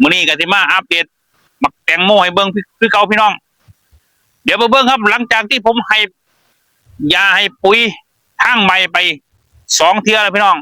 มื้อนี้ก็สิมาอัปเดตบักแตงโมให้เบิ่งคือเก่าพี่น้อง เดี๋ยวเบิ่งครับ หลังจากที่ผมให้ยาให้ปุ๋ยทางใบไปสองเทื่อแล้วพี่น้อง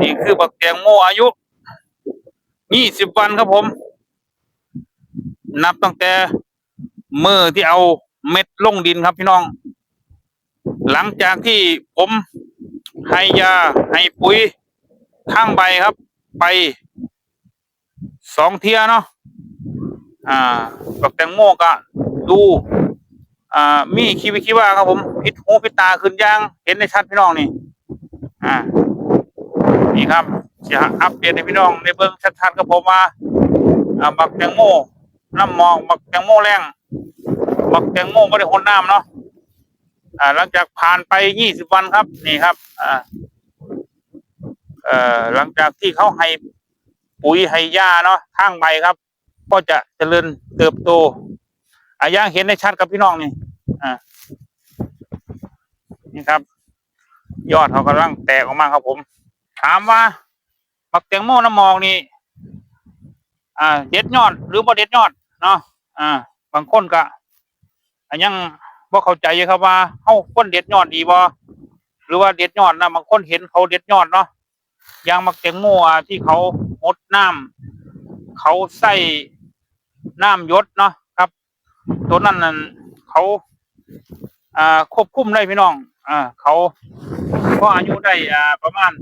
นี่คือบักแตงโมอายุยี่สิบวันครับผม นับตั้งแต่มือที่เอาเม็ดลงดินครับพี่น้อง หลังจากที่ผมให้ยาให้ปุ๋ยทางใบครับ ไป สองเทียเนาะอ่าบักแตงโมก็ดูอ่ามีคิวิคิว่าครับผมพิษหูพิษตาขึ้นย่างเห็นในชัดพี่น้องนี่อ่านี่ครับจะอัปเดตให้พี่น้องในเบิ้องชัดๆกับผมว่าอ่าบักแตงโมน้ำหมอกบักแตงโมแรงบักแตงโมไม่ได้หนน้ำเนาะอ่าหลังจากผ่านไปยี่สิบวันครับ นี่ครับอ่าเอ่อหลังจากที่เขาให้ ปุ๋ยให้หญ้าเนาะทางใบครับ ก็จะเจริญเติบโตอาย่างเห็นได้ชัดกับพี่น้องนี่อ่านี่ครับ ยอดเขากำลังแตกออกมาครับผม ถามว่าบักแตงโมน้ำมองนี่ อ่า เด็ดยอด หรือบ่เด็ดยอดเนาะ อ่า บางคนก็อันยังบ่เข้าใจอยู่ครับว่าเฮาควรเด็ดยอดดีบ่หรือว่าเด็ดยอดนะบางคนเห็นเขาเด็ดยอดเนาะ อย่างมักแตงโม่ที่เขา น้ำเขาใส่น้ำยศเนาะครับ ตัวนั้นนั่นเขาอ่าควบคุมได้พี่น้องอ่าเขาก็อายุได้อ่าประมาณ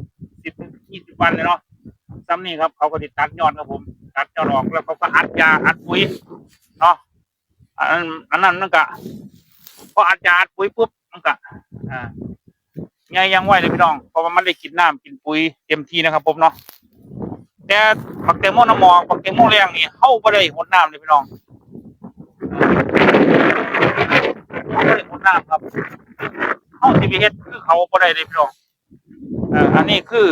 สิบยี่สิบวันเลยเนาะซ้ำนี่ครับเขาก็ติดตัดยอดครับผม ตัดยอดออกแล้วเขาก็อัดยาอัดปุ๋ยเนาะอันนั้นอันนั้นนั่นกะพออัดยาอัดปุ๋ยปุ๊บมันกะอ่าไงยังไหวเลยพี่น้องเพราะว่ามันได้กินน้ำกินปุ๋ยเต็มที่นะครับผมเนาะ แต่ผักแตงโมน้ำหมอกผักแตงโมแรงนี่เข้าไปได้หดน้ำเลยพี่น้องเข้าไปได้หดน้ำครับเข้าทีวีเฮดคือเขาไปได้เลยพี่น้องอ่ออันนี้คือ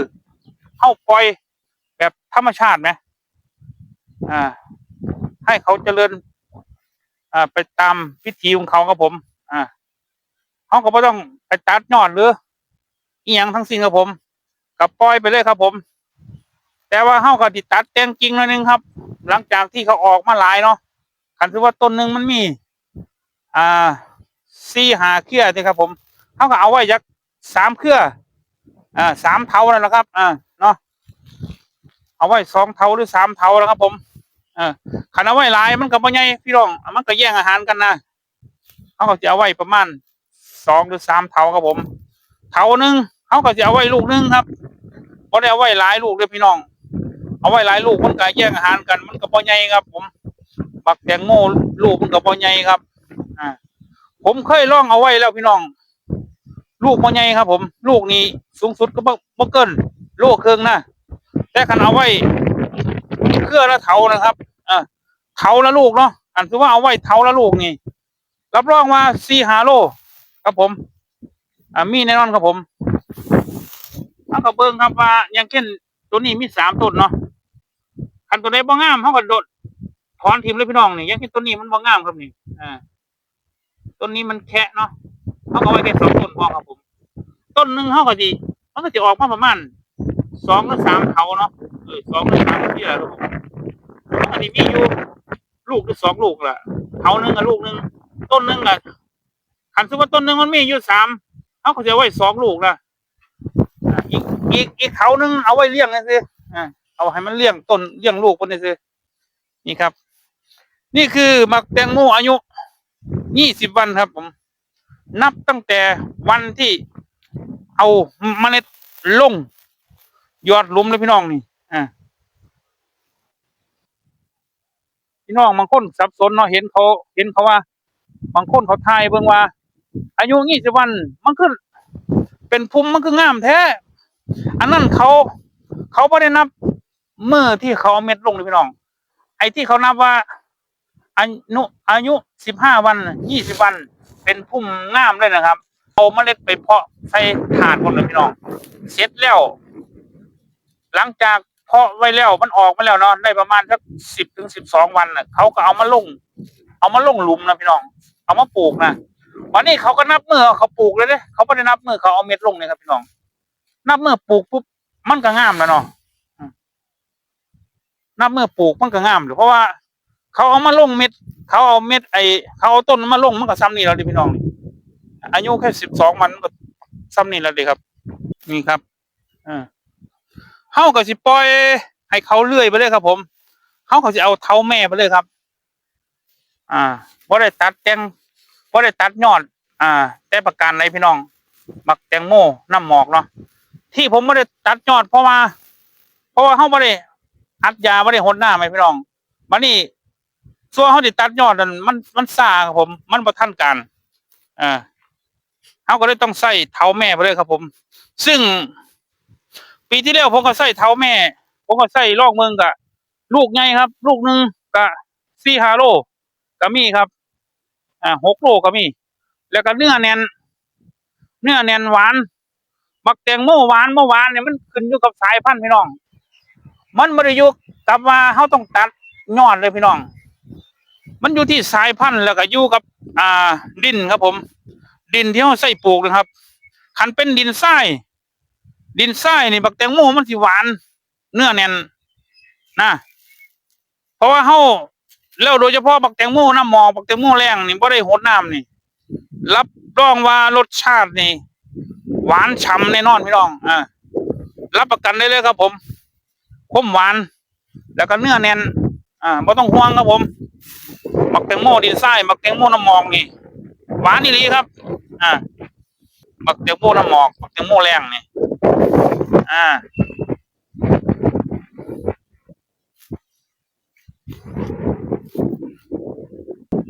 เข้าปล่อยแบบธรรมชาติไหมอ่า ให้เขาเจริญ อ่า ไปตามพิธีของเขาครับผม อ่าเขาก็ไม่ต้องไปตัดยอดหรืออีหยังทั้งสิ้นครับผมกับปล่อยไปเลยครับผม แต่ว่าเฮาก็ติดตัดแต่งจริงหน่อยนึงครับ หลังจากที่เขาออกมาหลายเนาะคันคือว่าต้นหนึ่งมันมี อ่าสี่หาเครือนี่ครับ ผมเฮาก็เอาไว้จักสามเครืออ่าสามเท่านั่นแหละครับ อ่าเนาะเอาไว้สองเท่าหรือสามเท่าแล้วครับ ผมเอ่าคันเอาไว้หลายมันก็บ่ใหญ่พี่น้อง มันก็แย่งอาหารกันนะเขาก็จะเอาไว้ประมาณสองหรือสามเท่าครับผมเถานึงเขาก็จะเอาไว้ลูกนึงครับบ่ได้เอาไว้หลายลูกเลยพี่น้อง เอาไว้หลายลูกมันก็แย่งอาหารกัน มันก็บ่ใหญ่ครับ ผมบักแตงโมลูกมันก็บ่ใหญ่ครับ อ่า ผมเคยล่องเอาไว้แล้วพี่น้อง ลูกบ่ใหญ่ครับ ผม ลูกนี้สูงสุดก็บ่บ่เกินโลครึ่องนะแต่คันเอาไว้เครือละเถานะครับอ่าเถาละลูกเนาะอันคือว่าเอาไว้เถาละลูกนี่รับรองว่าสี่หาโลครับผม อ่ามีแน่นอนครับผมเอาก็เบิ่งครับว่าอยังเช่นตัวนี้มีสามต้นเนาะ คันตัวใดบ่งามเขาก็โดดถอนทิมเลยพี่น้องนี่ยังเช่ตัวนี้มันบ่งามครับนี่อ่าต้นนี้มันแคะเนาะเขาก็ไว้แค่สองต้นพอครับผม ต้นหนึ่งเขาก็ดีมันก็จะออกมาประมาณสองหรือสามเถาเนาะเออสองหรือสามเที่ยครับผมอันนี้มีอยู่ลูกหรือสองลูกล่ะเถาหนึ่งกับลูกหนึ่งต้นหนึ่งอะคันสมมติว่าต้นหนึ่งมันมีอยู่สามเขาก็จะไว้สองลูกนะอ่าอีกอีกอีกเขาหนึ่งเอาไว้เลี้ยงนะสิอ่า เอาให้มันเลี้ยงต้นเลี้ยงลูกคนนี้สินี่ครับ นี่คือหมักแตงโมอายุยี่สิบวันครับ ผม นับตั้งแต่วันที่เอาเมล็ดลงยอดลุมเลยพี่น้องนี่อ่าพี่น้องบางคนสับสนเนาะเห็นเขาเห็นเขาว่า บางคนเขาทายเบิ่งว่า อายุยี่สิบวันมันคือเป็นภูมิมันคืองามแท้ อันนั้นเขา เขาไม่ได้นับ เมื่อที่เขาเอาเม็ดลงเลยพี่น้อง ไอ้ที่เขานับว่าอายุอายุสิบห้าวันยี่สิบวัน เป็นพุ่มงามเลยนะครับ เอาเมล็ดไปเพาะใส่ถาดก่อนเลยพี่น้อง เสร็จแล้ว หลังจากเพาะไว้แล้วมันออกมาแล้วเนาะได้ประมาณสักสิบถึงสิบสองวันน่ะเขาก็เอามาลง เอามาลงหลุมนะพี่น้อง เอามาปลูกนะวันนี้เขาก็นับมือเขาปลูกเลยเด้เขาไม่ได้นับมือเขาเอาเม็ดลงเลยครับพี่น้อง นับมือปลูกปุ๊บมันก็งามแล้วเนาะอืม นับเมื่อปลูกมันก็งามอยู่เพราะว่า เขาเอามาลงเม็ด เขาเอาเม็ดไอเขาเอาต้นมาลงมันก็ซ้ำนี่แล้วดิพี่น้องนี่อายุแค่สิบสองวันก็ซ้ำนี่แล้วดิครับ นี่ครับอ่าเฮาก็สิปล่อย ให้เขาเลื่อยไปเลยครับผมเฮาก็สิเอาเท้าแม่ไปเลยครับ อ่าบ่ได้ตัดแต่งบ่ได้ตัดยอด อ่า แต่ประการไหนพี่น้องมักแตงโมน้ำหมอกเนาะที่ผมไม่ได้ตัดยอดเพราะว่า เพราะว่าเขาไม่ได้ อัดยาไม่ได้หดหน้าไหมพี่น้องมันนี่ส่วนเขาติดตัดยอดนั่นมันมันซ่าครับผม มันประทันการอ่าเขาก็เลยต้องใส่เท้าแม่ไปเลยครับผม ซึ่ง ปีที่แล้วผมก็ใส่เท้าแม่ ผมก็ใส่ลอกเมืองกะ ลูกไงครับ ลูกหนึ่งกะสี่ฮาโลก็มีครับ อ่าหกโลก็มี แล้วก็เนื้อแน่นเนื้อแน่นหวานบักแตงโมหวานเมื่อวานเนี่ยมันขึ้นอยู่กับสายพันธุ์พี่น้อง มันไม่ได้อยู่กับว่าเขาต้องตัดยอดเลยพี่น้อง มันอยู่ที่สายพันธุ์แล้วก็อยู่กับ อ่า ดินครับผม ดินที่เขาใส่ปลูกนะครับคันเป็นดินทรายดินทรายนี่บักแตงโมมันสิหวาน เนื้อแน่นนะเพราะว่าเขาแล้วโดยเฉพาะบักแตงโมน้ำหมอบักแตงโมแรงนี่บ่ได้หดน้ำนี่ รับรองว่ารสชาตินี่ หวานฉ่ำแน่นอนพี่น้องอ่ารับประกันได้เลยครับผม คมหวาน แล้วก็เนื้อแน่นอ่าไม่ต้องห่วงครับผมมักแตงโมดินทรายมักแตงโมน้ำหมอกนี่หวานนี่ลีครับ อ่ามักแตงโมน้ำหมอกมักแตงโมแรงนี่อ่า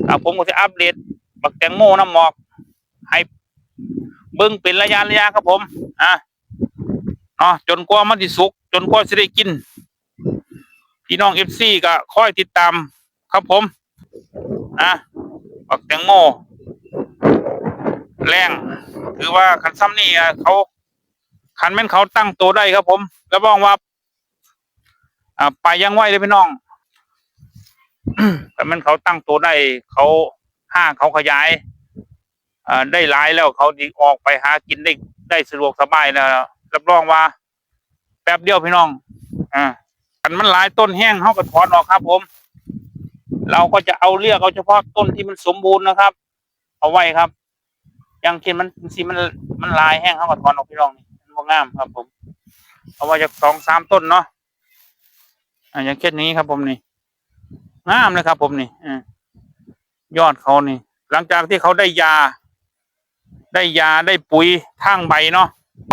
ครับผมก็จะอัปเดตบักแตงโมน้ำหมอกให้เบิ่งเป็นระยะระยะครับผม อะเนาะจนกว่ามันสิสุก จนกว่าจะได้กิน พี่น้องเอฟซีก็คอยติดตามครับผมอะบักแตงโมแรงคือว่าคันซ้ำนี่เขาคันแม่นเขาตั้งตัวได้ครับผม แล้วบอกว่า อ่าไปยังไหวเลยพี่น้องแต่มันเขาตั้งตัวได้เขาห้างเขาขยายอ่าได้หลายแล้วเขาดีออกไปหากินได้ได้สะดวกสบายแล้วรับรองว่า แป๊บเดียวพี่น้อง อ่า อันมันหลายต้นแห้งเขาก็ถอนออกครับ ผม เราก็จะเอาเลือกเอาเฉพาะต้นที่มันสมบูรณ์นะครับ เอาไว้ครับอยังเช่นมันสีมันมันลายแห้งเขาก็ถอนออกพี่น้องนี่มันบ่งามครับ ผม เอาไว้จากสองสามต้นเนาะอ่าอย่างเช่นนี้ครับ ผมนี่งามเลยครับ ผมนี่อยอดเขานี่ หลังจากที่เขาได้ยา ได้ยาได้ปุ๋ยทางใบเนาะ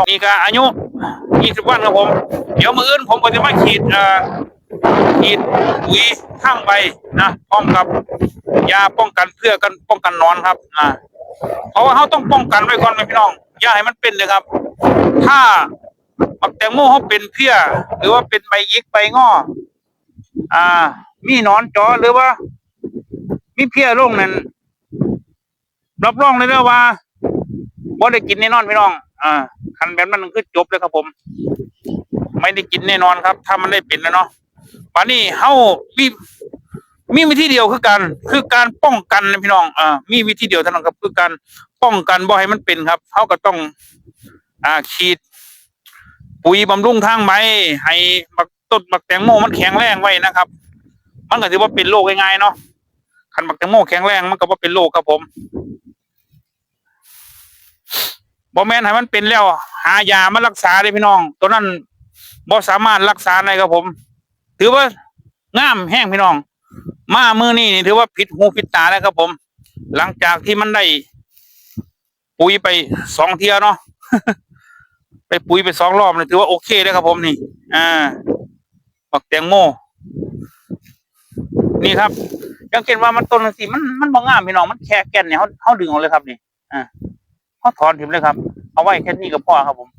นี่ก็อายุ ยี่สิบวันครับผม เดี๋ยวมืออื่นผมก็จะมาขีดอ่อขีดปุ๋ยทางใบนะพร้อมกับยาป้องกันเพื่อกันป้องกันนอนครับอ่าเพราะว่าเขาต้องป้องกันไว้ก่อนไหมพี่น้องอย่าให้มันเป็นเลยครับ ถ้าบักแตงโมเขาเป็นเพี้ยหรือว่าเป็นใบยิกใบงออ่า มีนอนจอหรือว่า มีเพี้ยลงนั่นรับรองเลยนะว่าบ่ได้กินแน่นอนพี่น้อง อ่า คันแบบนั้นคือจบเลยครับผม ไม่ได้กินแน่นอนครับ ถ้ามันได้เป็นแล้วเนาะป่านนี้เฮามีมีวิธีเดียวคือการคือการป้องกันนะพี่น้องอ่ามีวิธีเดียวเท่านั้นครับ คือการป้องกันบ่ให้มันเป็นครับเฮาก็ต้อง อ่าฉีด ปุ๋ยบำรุงทางใบให้บักต้นบักแตงโมมันแข็งแรงไว้นะครับ มันก็ถือว่าเป็นโรคง่ายๆเนาะคันบักแตงโมแข็งแรงมันก็บ่าเป็นโรคครับผม บ่แม่นให้มันเป็นแล้ว หายามารักษาเลยพี่น้อง ตัวนั้นบ่สามารถรักษาได้ครับผม ถือว่างามแห้งพี่น้อง มามือนี่ถือว่าผิดหูผิดตาแล้วครับผม หลังจากที่มันได้ ปุ๋ยไปสองเทียเนาะไปปุ๋ยไปสองรอบเลยถือว่าโอเคเลยครับผมนี่ อ่าบักแตงโมนี่ครับยังเห็นว่ามันต้นสีมันมันบ่งามพี่น้องมันแค่แก่นเนี่ยเขาเขาดึงออกเลยครับนี่ เขาถอนถิ่มเลยครับ เอาไว้แค่นี้ก็พอครับผม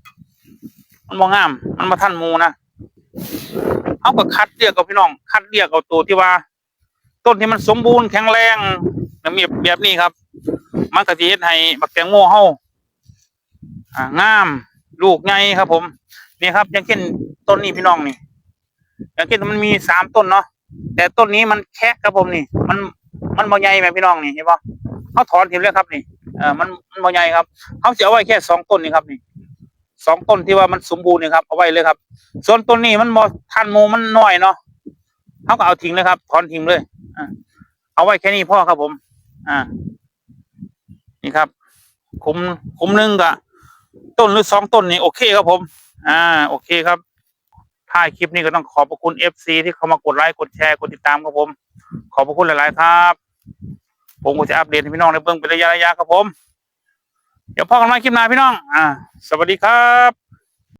มันบ่งงาม มันมาท่านมูนะเอาก็คัดเรียกกับพี่น้อง คัดเรียกเอาตัวที่ว่า ต้นที่มันสมบูรณ์แข็งแรงแบบนี้แบบนี้ครับ มันก็จะเฮ็ดให้บักแตงโมเฮาอ่างาม ลูกใหญ่ครับ ผมนี่ครับ อย่างเช่นต้นนี้พี่น้องนี่ อย่างเช่นมันมีสามต้นเนาะแต่ต้นนี้มันแคะครับผมนี่ มันมันบ่ใหญ่ไหมพี่น้องนี่เห็นปะเขาถอนทิ้งแล้วครับนี่ อมันมันบ่ใหญ่ครับเขาจะเอาไว้แค่สองต้นนี่ครับนี่สองต้นที่ว่ามันสมบูรณ์นี่ครับเอาไว้เลยครับ ส่วนต้นนี้มันบ่ทันหมูมันน้อยเนาะเขาก็เอาทิ้งเลยครับถอนทิ้งเลยอ่าเอาไว้แค่นี้พ่อครับผม อ่า นี่ครับ คุมคุมหนึ่งกับต้นหรือสองต้นนี่โอเคครับผม อ่า โอเคครับท้ายคลิปนี้ก็ต้องขอบพระคุณเอฟซีที่เข้ามากดไลค์กดแชร์กดติดตามครับผม ขอบพระคุณหลาย ๆ ครับ ผมก็จะอัปเดตให้พี่น้องในเบื้องเป็นระยะระยะครับผม เดี๋ยวพ่อกันมาคลิปหน้าพี่น้อง อ่า สวัสดีครับ